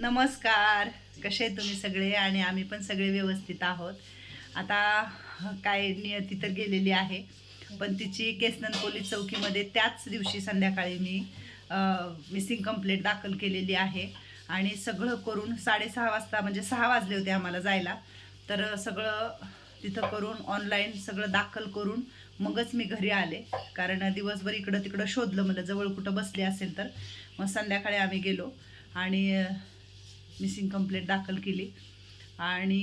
नमस्कार. कसे आहे तुम्ही सगळे? आणि आम्ही पण सगळे व्यवस्थित आहोत. आता काय नियती तर गेलेली आहे पण तिची केसनंद पोलीस चौकीमध्ये त्याच दिवशी संध्याकाळी मी मिसिंग कंप्लेंट दाखल केलेली आहे. आणि सगळं करून साडेसहा वाजता म्हणजे सहा वाजले होते आम्हाला जायला तर सगळं तिथं करून ऑनलाईन सगळं दाखल करून मगच मी घरी आले. कारण दिवसभर इकडं तिकडं शोधलं मला जवळ कुठं बसले असेल तर. मग संध्याकाळी आम्ही गेलो. आणि मिसिंग कंप्लेंट दाखल केली. आणि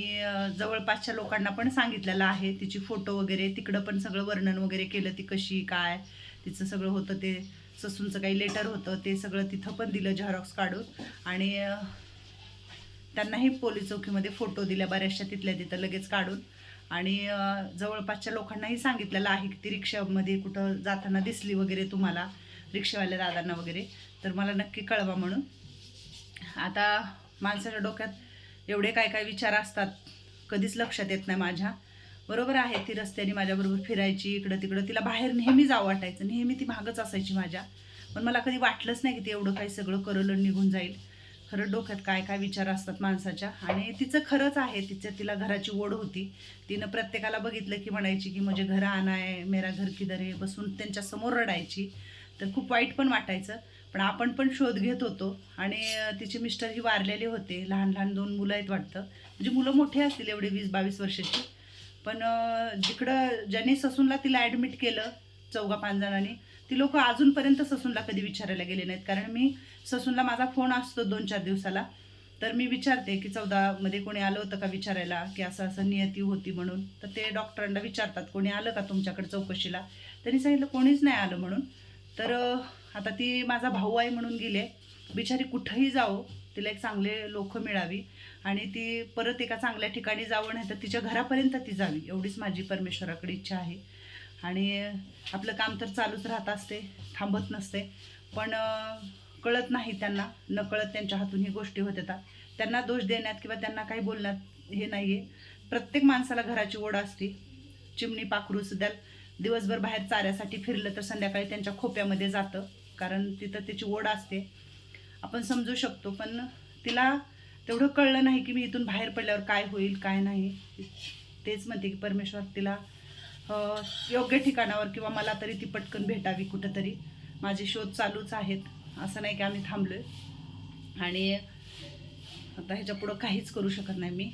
जवळपासच्या लोकांना पण सांगितलेलं आहे. तिची फोटो वगैरे तिकडं पण सगळं वर्णन वगैरे केलं ती कशी काय तिचं सगळं होतं ते. ससूनचं काही लेटर होतं ते सगळं तिथं पण दिलं झेरॉक्स काढून. आणि त्यांनाही पोलीस चौकीमध्ये फोटो दिल्या बऱ्याचशा तिथल्या तिथं लगेच काढून. आणि जवळपासच्या लोकांनाही सांगितलेलं आहे की ती रिक्षामध्ये कुठं जाताना दिसली वगैरे तुम्हाला रिक्षावाल्या दादांना वगैरे. तर मला नक्की कळवा म्हणून. आता माणसाच्या डोक्यात एवढे काय काय विचार असतात कधीच लक्षात येत नाही माझ्या. बरोबर आहे ती रस्त्याने माझ्याबरोबर फिरायची इकडं तिकडं तिला बाहेर नेहमी जावं वाटायचं नेहमी ती मागच असायची माझ्या. पण मला कधी वाटलंच नाही की ती एवढं काही सगळं करलं निघून जाईल. खरं डोक्यात काय काय विचार असतात माणसाच्या. आणि तिचं खरंच आहे तिचं तिला घराची ओढ होती. तिनं प्रत्येकाला बघितलं की म्हणायची की म्हणजे घर आणाय मेरा घर किधर आहे? बसून त्यांच्यासमोर रडायची. तर खूप वाईट पण वाटायचं. पण आपण पण शोध घेत होतो आणि तिचे मिस्टर ही वारलेले होते. लहान लहान दोन मुलं आहेत वाटतं. म्हणजे मुलं मोठी असतील एवढी वीस बावीस वर्षाची. पण जिकडं ज्याने ससूनला तिला ॲडमिट केलं चौघा पाच जणांनी ती लोक अजूनपर्यंत ससूनला कधी विचारायला गेले नाहीत. कारण मी ससूनला माझा फोन असतो दोन चार दिवसाला. तर मी विचारते की चौदामध्ये कोणी आलं होतं का विचारायला की असं असं नियती होती म्हणून? तर ते डॉक्टरांना विचारतात कोणी आलं का तुमच्याकडे चौकशीला? त्यांनी सांगितलं कोणीच नाही आलं म्हणून. तर आता ती माझा भाऊ आहे म्हणून गेले बिचारी कुठंही जाओ तिला एक चांगले लोक मिळावी आणि ती परत एका चांगल्या ठिकाणी जावं नाही तर तिच्या घरापर्यंत ती जावी एवढीच माझी परमेश्वराकडे इच्छा आहे. आणि आपलं काम तर चालूच राहत असते थांबत नसते. पण कळत नाही त्यांना नकळत त्यांच्या हातून ही गोष्टी होत येतात. त्यांना दोष देण्यात किंवा त्यांना काही बोलण्यात हे नाही आहे प्रत्येक माणसाला घराची ओढ असते. चिमणी पाखरू सुद्धा दिवसभर बाहेर चाऱ्यासाठी फिरलं तर संध्याकाळी त्यांच्या खोप्यामध्ये जातं. कारण तिथं त्याची ओढ असते. आपण समजू शकतो पण तिला तेवढं कळलं नाही की मी इथून बाहेर पडल्यावर काय होईल काय नाही. तेच म्हणते की परमेश्वर तिला योग्य ठिकाणावर किंवा मला तरी ती पटकन भेटावी कुठंतरी. माझे शोध चालूच आहेत. असं नाही की आम्ही थांबलो आहे आणि आता ह्याच्या पुढं काहीच करू शकत नाही मी.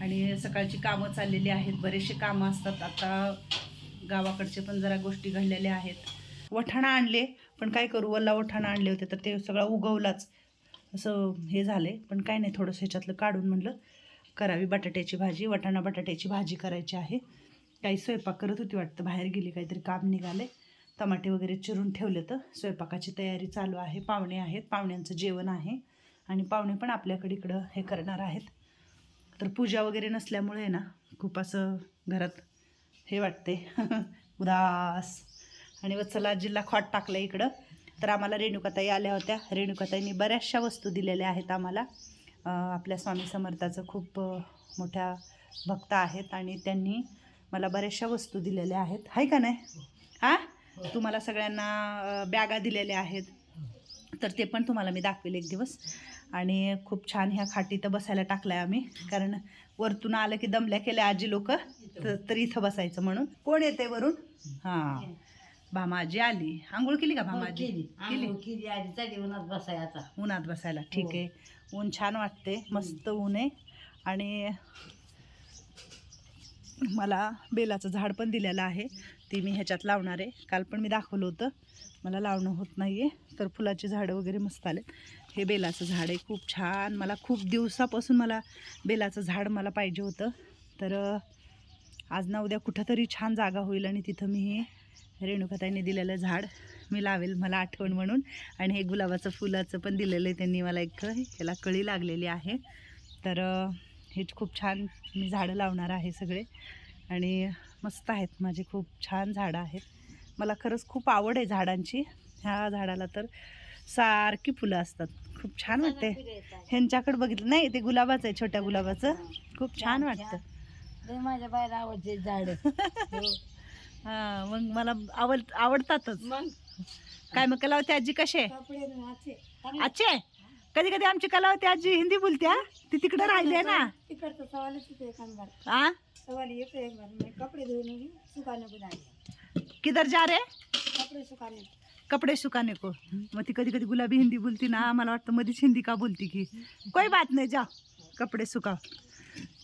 आणि सकाळची कामं चाललेली आहेत. बरेचसे कामं असतात. आता गावाकडचे पण जरा गोष्टी घडलेल्या आहेत. वठाणा आणले. पण काय करू वल्ला ओठाणं आणले होते तर ते सगळं उगवलाच. असं हे झालं. आहे पण काय नाही थोडंसं ह्याच्यातलं काढून म्हणलं करावी बटाट्याची भाजी वटाणा बटाट्याची भाजी करायची आहे. काही स्वयंपाक करत होती वाटतं बाहेर गेली काहीतरी काम निघाले. टमाटे वगैरे चिरून ठेवले तर स्वयंपाकाची तयारी चालू आहे. पाहुणे आहेत पाहुण्यांचं जेवण आहे. आणि पाहुणे पण आपल्याकडे इकडं हे करणार आहेत. तर पूजा वगैरे नसल्यामुळे ना खूप असं घरात हे वाटते. उदास. आणि वत्सला जिल्हा खॉट टाकलं इकडं. तर आम्हाला रेणुकाताई आल्या होत्या. रेणुकाताईंनी बऱ्याचशा वस्तू दिलेल्या आहेत आम्हाला. आपल्या स्वामी समर्थाचं खूप मोठ्या भक्त आहेत आणि त्यांनी मला बऱ्याचशा वस्तू दिलेल्या आहेत. हाय का नाही? हां तुम्हाला सगळ्यांना बॅगा दिलेल्या आहेत. तर ते पण तुम्हाला मी दाखवेल एक दिवस. आणि खूप छान ह्या खाटी तर बसायला टाकलाय आम्ही. कारण वरतून आलं की दमल्या केल्या आजी लोक. तर इथं बसायचं म्हणून. कोण येते वरून? हां. भामाजी आली. आंघोळ केली का भामाजी? केली. केली आंघोळ केली? आधी. चाली उन्हात बसाय आता. उन्हात बसायला. ठीक आहे. ऊन छान वाटते मस्त ऊन आहे. आणि मला बेलाचं झाड पण दिलेलं आहे. ते मी ह्याच्यात लावणार आहे. काल पण मी दाखवलं होतं. मला लावणं होत नाही आहे तर फुलाची झाडं वगैरे मस्त आलेत. हे बेलाचं झाड आहे. खूप छान. मला खूप दिवसापासून मला बेलाचं झाड मला पाहिजे होतं. तर आज ना उद्या कुठंतरी छान जागा होईल आणि तिथं मी हे रेणुकाताईने दिलेलं झाड मी लावेल मला आठवण म्हणून. आणि हे गुलाबाचं फुलाचं पण दिलेलं आहे त्यांनी मला एक ह्याला कळी लागलेली आहे. तर हे खूप छान मी झाडं लावणार आहे सगळे. आणि मस्त आहेत माझे खूप छान झाडं आहेत. मला खरंच खूप आवड आहे झाडांची. ह्या झाडाला तर सारखी फुलं असतात. खूप छान वाटते ह्यांच्याकडे बघितलं नाही ते गुलाबाचं आहे छोट्या गुलाबाचं. खूप छान वाटतं. माझ्या बाहेर आवडते झाड. हां मग मला आवड आवडतातच. मग? काय मग लावते आजी कसे. अच्छे कधी कधी आमची कलावती आजी हिंदी बोलते हा ती तिकडे राहिली आहे ना. तिकडचं सवालच हा सवाल येतो एक कपड़े किधर जा रे? कपड़े सुखाने कपडे सुकाने को. मग ती कधी कधी गुलाबी हिंदी बोलती ना मला वाटतं मध्येच हिंदी का बोलती की. कोई बात नाही जा. कपडे सुकाव.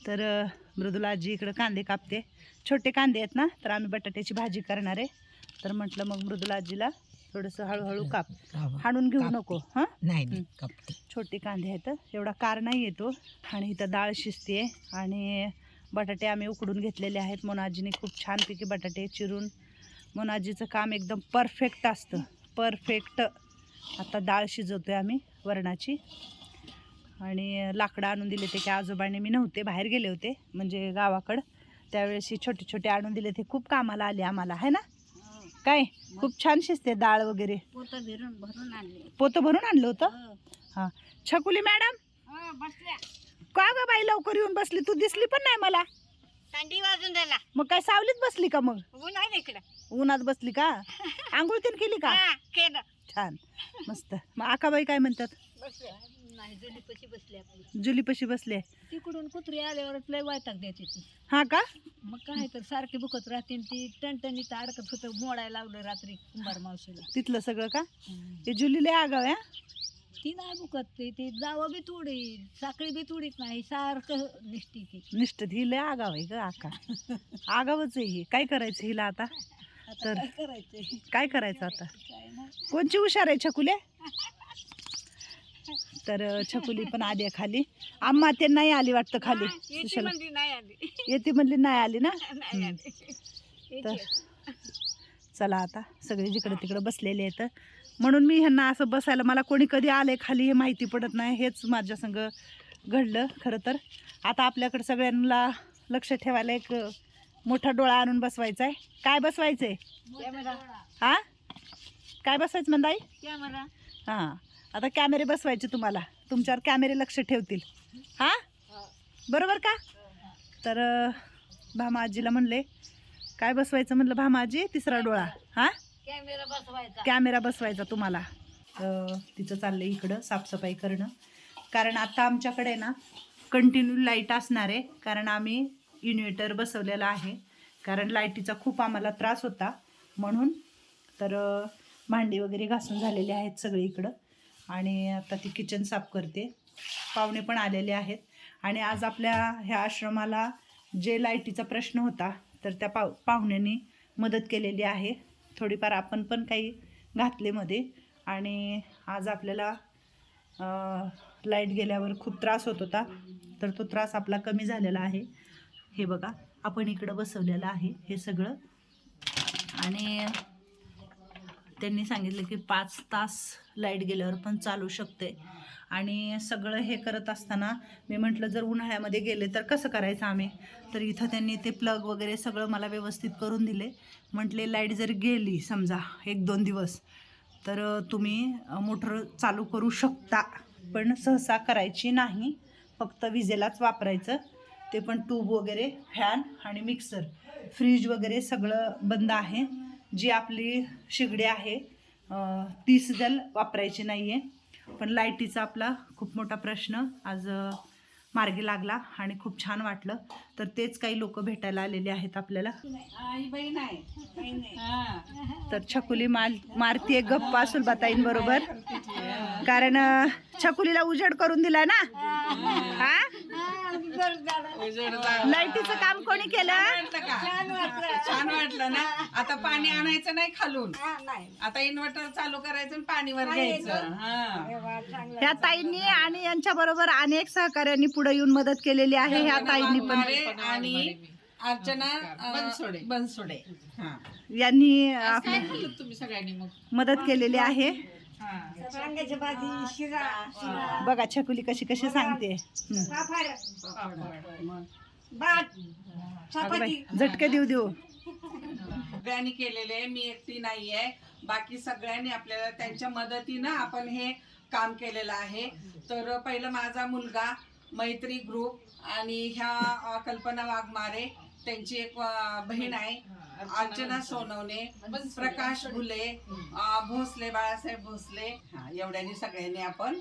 तर मृदुला आजी इकडं कांदे कापते. छोटे कांदे आहेत ना तर आम्ही बटाट्याची भाजी करणार आहे. तर म्हटलं मग मृदुला आजीला थोडंसं हळूहळू काप. हाणून घेऊ नको हां? नाही छोटे कांदे आहेत एवढा कार नाही येतो आणि इथं डाळ शिजते. आणि बटाटे आम्ही उकडून घेतलेले आहेत. मोनाजीने खूप छानपैकी बटाटे चिरून. मोनाजीचं काम एकदम परफेक्ट असतं. परफेक्ट. आता डाळ शिजवतोय आम्ही वरणाची. आणि लाकडं आणून दिले ते की आजोबाने. मी नव्हते बाहेर गेले होते म्हणजे गावाकडं. त्यावेळेस हे छोटे छोटे आणून दिले ते. खूप कामाला आले आम्हाला आहे ना? काय? खूप छान शिजते डाळ वगैरे. पोतं भरून आणले. पोतं भरून आणलं होतं? हां. छकुली मॅडम? बसल्या. का ग बाई लवकर येऊन बसली? तू दिसली पण नाही मला. थंडी वाजून द्यायला मग काय सावलीत बसली का मग? ऊन आहे इकडं. उन्हात बसली का? आंघोळ तीन केली का? हा, केलं. छान. मस्त. मग आकाबाई काय म्हणतात? नाही जुली पशी बसली आपली जुलीपाशी बसले तिकडून कुत्री आल्यावर लय वैताग देते ती. हा का? मग काय तर सारखी बुकत राहते आणि ती टणटणीत अडकत होतं मोडायला लावलं रात्री कुंभार मावशीला. तिथलं सगळं का? ते जुलीले आगाव आहे हा? ती नाही बुकत ती ती जावं बी तुडी साखळी बी तुडीत नाही सारखं निष्ठी ती. निष्ठ ही लय आगाव आहे ग आका. आगावच आहे ही. काय करायचं हिला आता? आता तर- काय करायचंय काय करायचं आता? काय नाही. कोणची हुशार आहे छकुले? तर छकुली पण आली आहे खाली. आम्हा ते नाही आली वाटतं खाली. येते सुशाला. म्हणली नाही आली. ना? तर. चला आता सगळे जिकडे तिकडे बसलेले आहेत. म्हणून मी ह्यांना असं बसायला मला कोणी कधी आले खाली हे माहिती पडत नाही. हेच माझ्या संग घडलं खरं तर. आता आपल्याकडे सगळ्यांना लक्ष ठेवायला एक मोठा डोळा आणून बसवायचा आहे काय बसवायचं आहे हां काय बसवायचं म्हणताई कॅमेरा. हां. आता कॅमेरे बसवायचे तुम्हाला. तुमच्यावर कॅमेरे लक्ष ठेवतील. हां? बरोबर का? तर भामा आजीला म्हणले काय बसवायचं? म्हणलं भामा आजी तिसरा डोळा. हां? कॅमेरा बसवायचा. कॅमेरा बसवायचा तुम्हाला. तिचं चाललं इकडं साफसफाई करणं. कारण आता आमच्याकडे ना कंटिन्यू लाइट असणार आहे. कारण आम्ही इन्व्हर्टर बसवलेला आहे. कारण लाईटीचा खूप आम्हाला त्रास होता. म्हणून तर भांडी वगैरे घासून झालेली आहेत सगळे इकडं. आणि आता ती किचन साफ करते. पाहुणे पण आलेले आहेत. आणि आज आपल्या ह्या आश्रमाला जे लाईटीचा प्रश्न होता तर त्या पाव पाहुण्यांनी मदत केलेली आहे. थोडीफार आपण पण काही घातले मध्ये. आणि आज आपल्याला लाइट गेल्यावर खूप त्रास होत होता. तर तो त्रास आपला कमी झालेला आहे. हे बघा आपण इकडं बसवलेलं आहे हे सगळं. आणि त्यांनी सांगितलं की पाच तास लाइट गेल्यावर पण चालू शकते. आणि सगळं हे करत असताना मी म्हटलं जर उन्हाळ्यामध्ये गेले तर कसं करायचं आम्ही? तर इथं त्यांनी ते प्लग वगैरे सगळं मला व्यवस्थित करून दिले. म्हटले लाइट जर गेली समजा एक दोन दिवस तर तुम्ही मोटर चालू करू शकता. पण सहसा करायची नाही. फक्त विजेलाच वापरायचं. ते पण ट्यूब वगैरे फॅन आणि मिक्सर फ्रीज वगैरे सगळं बंद आहे. जी आपली शिगडी आहे ती सुद्धा वापरायची नाही आहे पण लाईटीचा आपला खूप मोठा प्रश्न आज मार्गी लागला आणि खूप छान वाटलं. तर तेच काही लोक भेटायला आलेले आहेत आपल्याला. तर छकुली माल मारतीये गप्पा सुलभाताईन बरोबर कारण छकुलीला उजेड करून दिला ना? हा? लाईटीचं काम कोणी केलं? छान वाटलं ना? आता पाणी आणायचं नाही खालून. आता इन्व्हर्टर चालू करायचं आणि पाणीवर घ्यायचं. हा. ह्या ताईंनी आणि यांच्या बरोबर अनेक सहकार्यांनी पुढे येऊन मदत केलेली आहे. ह्या ताईंनी पण आणि अर्चना बनसोडे. बनसोडे. हा. यांनी आपली तुम्ही सगळ्यांनी मग? मदत केलेली आहे. हा. बघा छकुली कशी कशी सांगते. झटके देऊ देऊ. सगळ्यांनी केलेले मी एकटी नाहीये. बाकी सगळ्यांनी आपल्याला त्यांच्या मदतीनं आपण हे काम केलेलं आहे. तर पहिलं माझा मुलगा मैत्री ग्रुप आणि ह्या कल्पना वाघमारे त्यांची एक बहीण आहे. अर्चना सोनवणे प्रकाश अ, भोसले बाळासाहेब भोसले. हा, एवढ्यांनी सगळ्यांनी आपण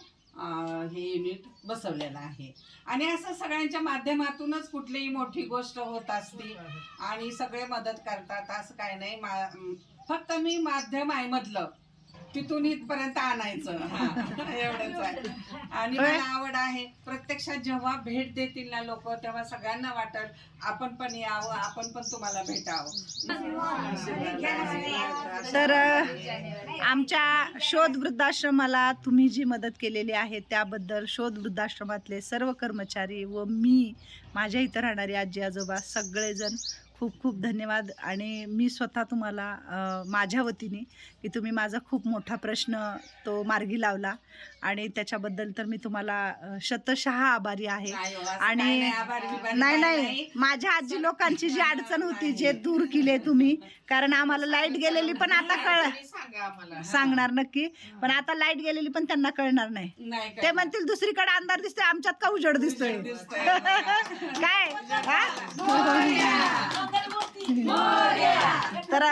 हे युनिट बसवलेलं आहे. आणि असं सगळ्यांच्या माध्यमातूनच कुठलीही मोठी गोष्ट होत असते आणि सगळे मदत करतात असं काय नाही. फक्त मी माध्यम आहे मधलं. तिथून इथपर्यंत आणायचं. हा, एवढंच आहे. आणि. मला आवड आहे. प्रत्यक्षात जेव्हा भेट देतील ना लोक तेव्हा सगळ्यांना वाटल आपण पण यावं आपण पण तुम्हाला भेटावं. तर आमच्या शोध वृद्धाश्रमाला तुम्ही जी मदत केलेली आहे त्याबद्दल शोध वृद्धाश्रमातले सर्व कर्मचारी व मी माझ्या इथं राहणारे आजी आजोबा सगळेजण खूप खूप धन्यवाद. आणि मी स्वतः तुम्हाला माझ्या वतीने की तुम्ही माझा खूप मोठा प्रश्न तो मार्गी लावला. आणि त्याच्याबद्दल तर मी तुम्हाला शतशः आभारी आहे. हो, आणि नाही, नाही माझ्या आजी लोकांची जी अडचण होती जे दूर केले तुम्ही कारण आम्हाला लाइट गेलेली पण आता कळ सांगणार नक्की. पण आता लाइट गेलेली पण त्यांना कळणार नाही. ते म्हणतील दुसरीकडे अंधार दिसतोय आमच्यात का उजड दिसतोय? काय? हा? तर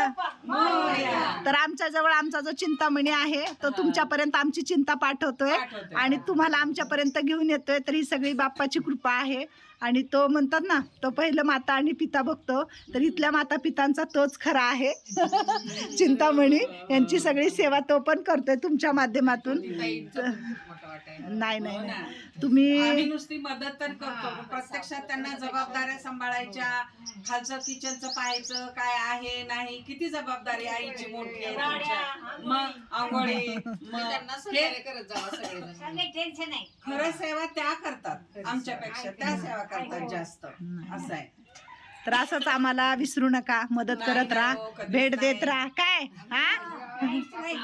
तर आमच्या जवळ आमचा जो चिंतामणी आहे तो तुमच्यापर्यंत आमची चिंता पाठवतोय पाठवतोय. आणि तुम्हाला आमच्यापर्यंत घेऊन येतोय. तर ही सगळी बाप्पाची कृपा आहे. आणि तो म्हणतात ना तो पहिलं माता आणि पिता बघतो तर इथल्या माता पितांचा तोच खरा आहे. चिंतामणी यांची सगळी सेवा तो पण करतोय तुमच्या माध्यमातून. नाही नाही नाही. आम्ही तुम्ही नुसती मदत तर करतो. प्रत्यक्षात त्यांना जबाबदाऱ्या सांभाळायच्या. खालचं किचनचं पाहायचं काय आहे नाही किती जबाबदारी आईची मोठी मग आंघोळी हे खरं सेवा त्या करतात आमच्यापेक्षा त्या सेवा करतात जास्त. असं आहे. तर असंच आम्हाला विसरू नका. मदत करत राहा. हो, कधीच भेट देत. राहा. काय? हा?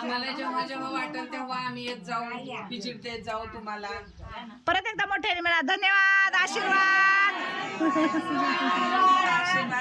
आम्हाला जेव्हा जेव्हा वाटेल तेव्हा आम्ही येत जाऊ. विजिट देत जाऊ तुम्हाला. परत एकदा मोठ्याने म्हणा धन्यवाद. आशीर्वाद. आशीर्वाद.